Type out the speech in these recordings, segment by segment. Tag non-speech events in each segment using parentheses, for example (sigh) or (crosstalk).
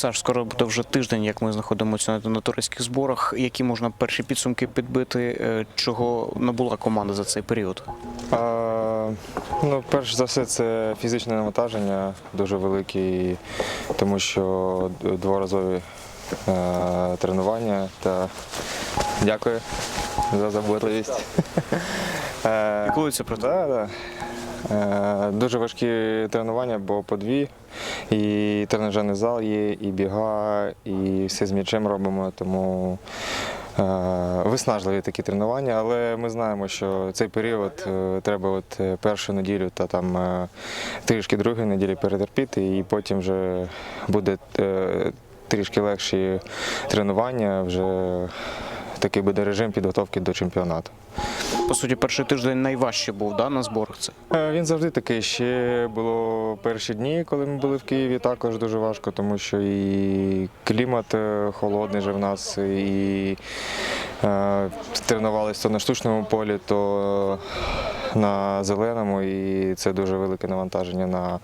Саш, скоро буде вже тиждень, як ми знаходимося на, туристських зборах. Які можна перші підсумки підбити, е, чого набула команда за цей період? А, ну, перш за все, це фізичне навантаження дуже велике, тому що дворазові е, тренування та дякую за заботливість. Піклуються про те? (laughs) Е, Дуже важкі тренування, бо по дві. І тренажерний зал є, і біга, і все з м'ячем робимо, тому е, виснажливі такі тренування, але ми знаємо, що цей період е, треба от першу неділю та там трішки другої неділі перетерпіти, і потім вже буде трішки легші тренування, вже такий буде режим підготовки до чемпіонату. По суті, перший тиждень найважче був да, на зборах. Це Е, Він завжди такий. Ще було перші дні, коли ми були в Києві, також дуже важко, тому що і клімат е, холодний же в нас, і е, тренувалися то на штучному полі, то на зеленому, і це дуже велике навантаження на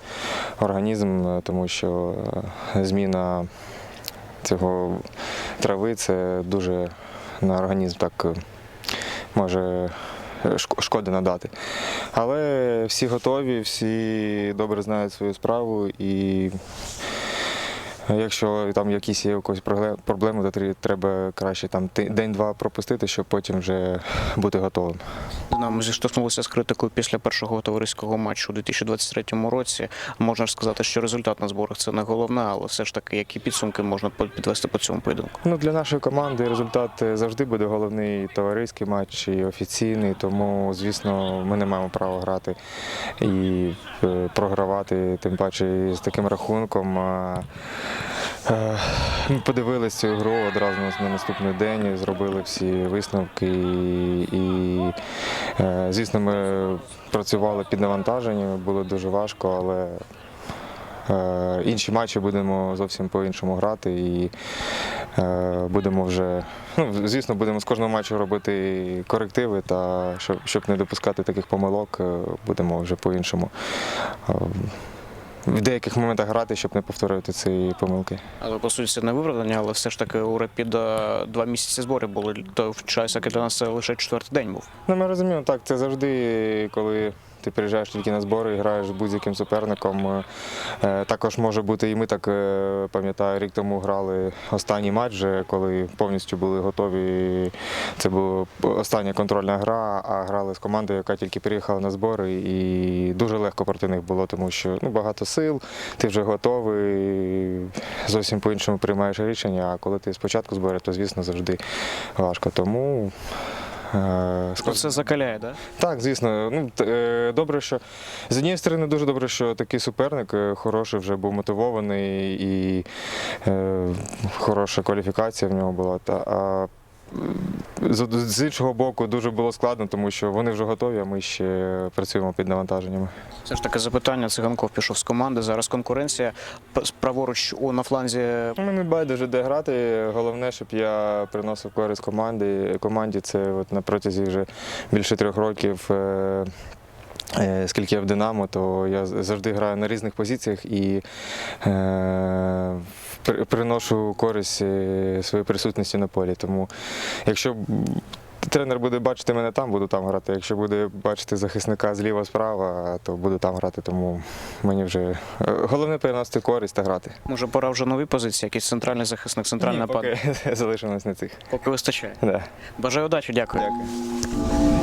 організм, тому що зміна цього трави це дуже на організм так е, може е, шкоди надати. Але всі готові, всі добре знають свою справу і якщо там якісь є когось проблеми, то треба краще там день-два пропустити, щоб потім вже бути готовим. Динамо зіштовхнулося з критикою після першого товариського матчу у 2023 році. Можна ж сказати, що результат на зборах це не головне, але все ж таки, які підсумки можна підвести по цьому поєдинку? Ну, для нашої команди результат е, завжди буде головний і товариський матч, і офіційний, тому, звісно, ми не маємо права грати і е, програвати, тим паче з таким рахунком. Е, Ми подивилися цю гру одразу на- на наступний день, зробили всі висновки. І, і е, звісно, ми працювали під навантаженням, було дуже важко, але Е, Інші матчі будемо зовсім по-іншому грати і будемо вже, ну, звісно, будемо з кожного матчу робити корективи, та щоб, щоб не допускати таких помилок, будемо вже по-іншому. В деяких моментах грати, щоб не повторювати ці помилки. Але по суті це не виправдання, але все ж таки у Репіда два місяці зборів були. То в час, як для нас це лише четвертий день був. Ну, ми розуміємо, так, це завжди, коли ти приїжджаєш тільки на збори і граєш з будь-яким суперником. Е, Також може бути, і ми так е, пам'ятаю, рік тому грали останній матч, коли повністю були готові. Це була остання контрольна гра, а грали з командою, яка тільки приїхала на збори, і дуже легко проти них було, тому що ну, багато сил, ти вже готовий, зовсім по-іншому приймаєш рішення. А коли ти спочатку зборів, то звісно завжди важко. Тому. Е, То це закаляє, да? так, звісно. Ну, е, добре, що з однієї сторони дуже добре, що такий суперник е, хороший вже був мотивований і хороша кваліфікація в нього була. А з, іншого боку, дуже було складно, тому що вони вже готові, а ми ще працюємо під навантаженнями. Все ж таки запитання. Циганков пішов з команди. Зараз конкуренція праворуч у на фланзі. Мені байдуже де грати. Головне, щоб я приносив користь команді. Команді це от на протязі вже більше трьох років. е, е, Скільки я в Динамо, то я завжди граю на різних позиціях і е, приношу користь е, своєю присутністю на полі. Тому якщо тренер буде бачити мене там, буду там грати. Якщо буде бачити захисника зліва-справа, то буду там грати. Тому мені вже е, головне приносити користь та грати. Може, пора вже нові позиції, якийсь центральний захисник, центральний Ні, поки (laughs) залишимось на цих. Поки вистачає. Да. Бажаю удачі, дякую. Дякую.